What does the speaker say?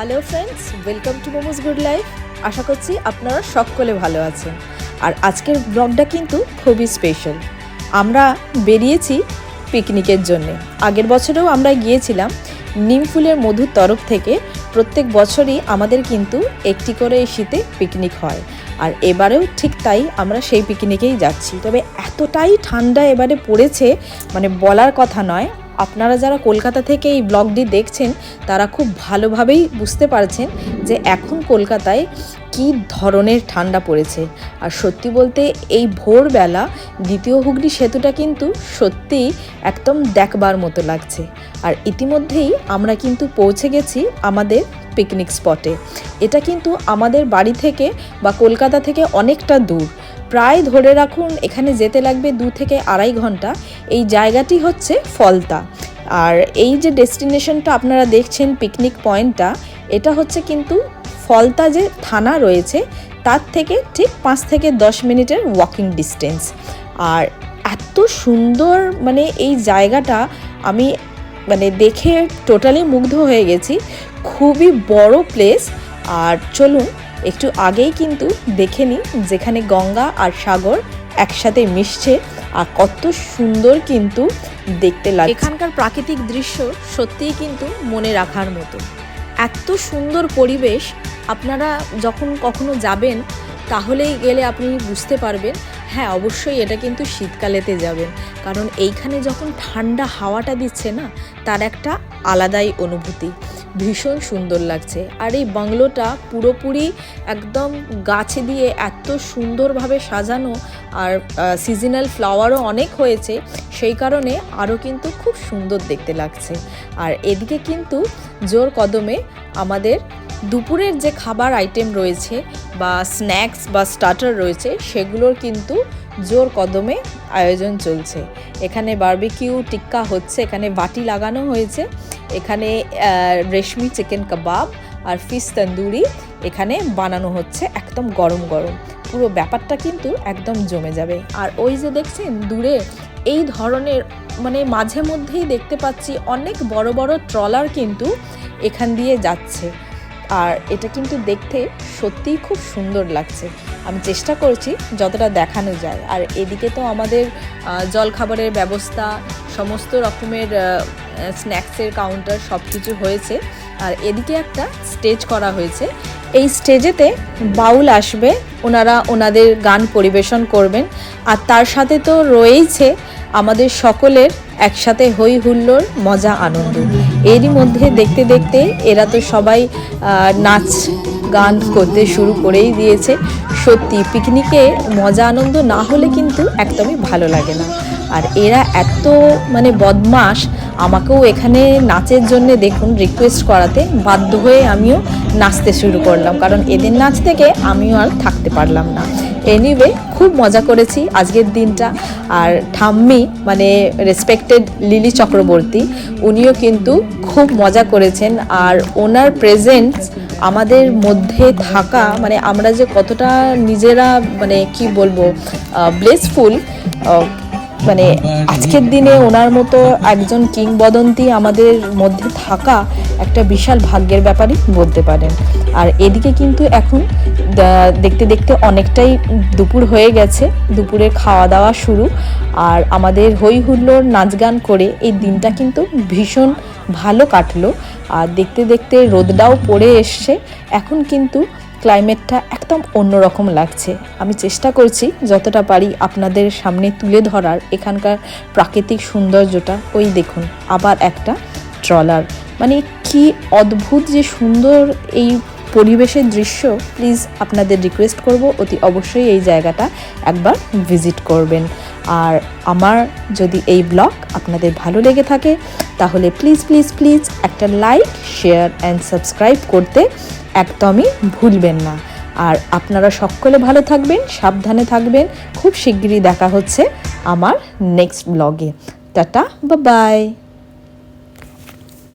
Hello friends welcome to momos good life আশা করছি আপনারা সকলে ভালো আছেন। আর আজকের ব্লগটা কিন্তু খুবই স্পেশাল আমরা বেরিয়েছি পিকনিকের জন্যে। আগের বছরেও আমরা গিয়েছিলাম নিম ফুলের মধুর তরফ থেকে। প্রত্যেক বছরই আমাদের কিন্তু একটি করে এই শীতে পিকনিক হয়। আর এবারেও ঠিক তাই আমরা সেই পিকনিকেই যাচ্ছি। তবে এতটাই ঠান্ডা এবারে পড়েছে মানে বলার কথা নয়। আপনারা যারা কলকাতা থেকে এই ব্লগটি দেখছেন, তারা খুব ভালোভাবেই বুঝতে পারছেন যে এখন কলকাতায় কি ধরনের ঠান্ডা পড়েছে। আর সত্যি বলতে এই ভোরবেলা দ্বিতীয় হুগলি সেতুটা কিন্তু সত্যিই একদম দেখবার মতো লাগছে। আর ইতিমধ্যেই আমরা কিন্তু পৌঁছে গেছি আমাদের পিকনিক স্পটে এটা কিন্তু আমাদের বাড়ি থেকে বা কলকাতা থেকে অনেকটা দূর। প্রায় ধরে রাখুন, এখানে যেতে লাগবে দু থেকে আড়াই ঘণ্টা। এই জায়গাটি হচ্ছে ফলতা। আর এই যে ডেস্টিনেশনটা আপনারা দেখছেন, পিকনিক পয়েন্টটা, এটা হচ্ছে কিন্তু ফলতা যে থানা রয়েছে, তার থেকে ঠিক পাঁচ থেকে দশ মিনিটের ওয়াকিং ডিস্টেন্স আর এত সুন্দর মানে এই জায়গাটা আমি মানে দেখে টোটালি মুগ্ধ হয়ে গেছি। খুবই বড় প্লেস আর চলুন একটু আগেই কিন্তু দেখে নিই যেখানে গঙ্গা আর সাগর একসাথে মিশছে আর কত সুন্দর কিন্তু দেখতে লাগে এখানকার প্রাকৃতিক দৃশ্য সত্যিই কিন্তু মনে রাখার মতো। এত সুন্দর পরিবেশ, আপনারা যখন কখনো যাবেন তাহলেই গেলে আপনি বুঝতে পারবেন হ্যাঁ অবশ্যই এটা কিন্তু শীতকালেতে যাবেন কারণ এইখানে যখন ঠান্ডা হাওয়াটা দিচ্ছে না, তার একটা আলাদাই অনুভূতি। ভীষণ সুন্দর লাগছে। আর এই বাংলোটা পুরোপুরি একদম গাছ দিয়ে এত সুন্দরভাবে সাজানো আর সিজনাল ফ্লাওয়ারও অনেক হয়েছে, সেই কারণে আরও কিন্তু খুব সুন্দর দেখতে লাগছে। আর এদিকে কিন্তু জোর কদমে আমাদের দুপুরের যে খাবার আইটেম রয়েছে বা স্ন্যাক্স বা স্টার্টার রয়েছে, সেগুলোর কিন্তু জোর কদমে আয়োজন চলছে। এখানে বার্বিকিউ টিক্কা হচ্ছে, এখানে বাটি লাগানো হয়েছে, এখানে রেশমি চিকেন কাবাব আর ফিশ তন্দুরি এখানে বানানো হচ্ছে একদম গরম গরম। পুরো ব্যাপারটা কিন্তু একদম জমে যাবে। আর ওই যে দেখছেন, দূরে এই ধরনের মানে মাঝে মধ্যেই দেখতে পাচ্ছি অনেক বড় বড় ট্রলার কিন্তু এখান দিয়ে যাচ্ছে। আর এটা কিন্তু দেখতে সত্যিই খুব সুন্দর লাগছে। আমি চেষ্টা করছি যতটা দেখানো যায়। আর এদিকে তো আমাদের জলখাবারের ব্যবস্থা, সমস্ত রকমের স্ন্যাক্সের কাউন্টার সব কিছু হয়েছে। আর এদিকে একটা স্টেজ করা হয়েছে। এই স্টেজেতে বাউল আসবে, ওনারা ওনাদের গান পরিবেশন করবেন। আর তার সাথে তো রয়েইছে আমাদের সকলের একসাথে হই হুল্লোর মজা, আনন্দ। এরই মধ্যে দেখতে দেখতে এরা তো সবাই নাচ, গান করতে শুরু করেই দিয়েছে। সত্যি, পিকনিকে মজা, আনন্দ না হলে কিন্তু একদমই ভালো লাগে না। আর এরা এত মানে বদমাস আমাকেও এখানে নাচের জন্য দেখুন রিকোয়েস্ট করাতে বাধ্য হয়ে আমিও নাচতে শুরু করলাম, কারণ এদের নাচ থেকে আমিও আর থাকতে পারলাম না। এনিওয়ে খুব মজা করেছি আজকের দিনটা। আর ঠাম্মি মানে রেসপেক্টেড লিলি চক্রবর্তী, উনিও কিন্তু খুব মজা করেছেন। আর ওনার প্রেজেন্স আমাদের মধ্যে থাকা মানে আমরা যে কতটা নিজেরা মানে কি বলব ব্লেসফুল মানে আজকের দিনে ওনার মতো একজন কিংবদন্তি আমাদের মধ্যে থাকা একটা বিশাল ভাগ্যের ব্যাপারই বলতে পারেন। আর এদিকে কিন্তু এখন দেখতে দেখতে অনেকটাই দুপুর হয়ে গেছে, দুপুরে খাওয়া দাওয়া শুরু। আর আমাদের হই হুল্লোর নাচ গান করে এই দিনটা কিন্তু ভীষণ ভালো কাটলো। আর দেখতে দেখতে রোদটাও পড়ে এসছে। এখন কিন্তু ক্লাইমেটটা একদম অন্যরকম লাগছে। আমি চেষ্টা করছি যতটা পারি আপনাদের সামনে তুলে ধরার এখানকার প্রাকৃতিক সৌন্দর্যটা। ওই দেখুন, আবার একটা ট্রলার। মানে কি অদ্ভুত যে সুন্দর এই পরিবেশের দৃশ্য। প্লিজ আপনাদের রিকোয়েস্ট করব অতি অবশ্যই এই জায়গাটা একবার ভিজিট করবেন। আর আমার যদি এই ব্লগ আপনাদের ভালো লেগে থাকে, তাহলে প্লিজ প্লিজ প্লিজ একটা লাইক, শেয়ার অ্যান্ড সাবস্ক্রাইব করতে একদমই ভুলবেন না। আর আপনারা সকলে ভালো থাকবেন, সাবধানে থাকবেন। খুব শিগগিরই দেখা হচ্ছে আমার নেক্সট ব্লগে টাটা বা বাই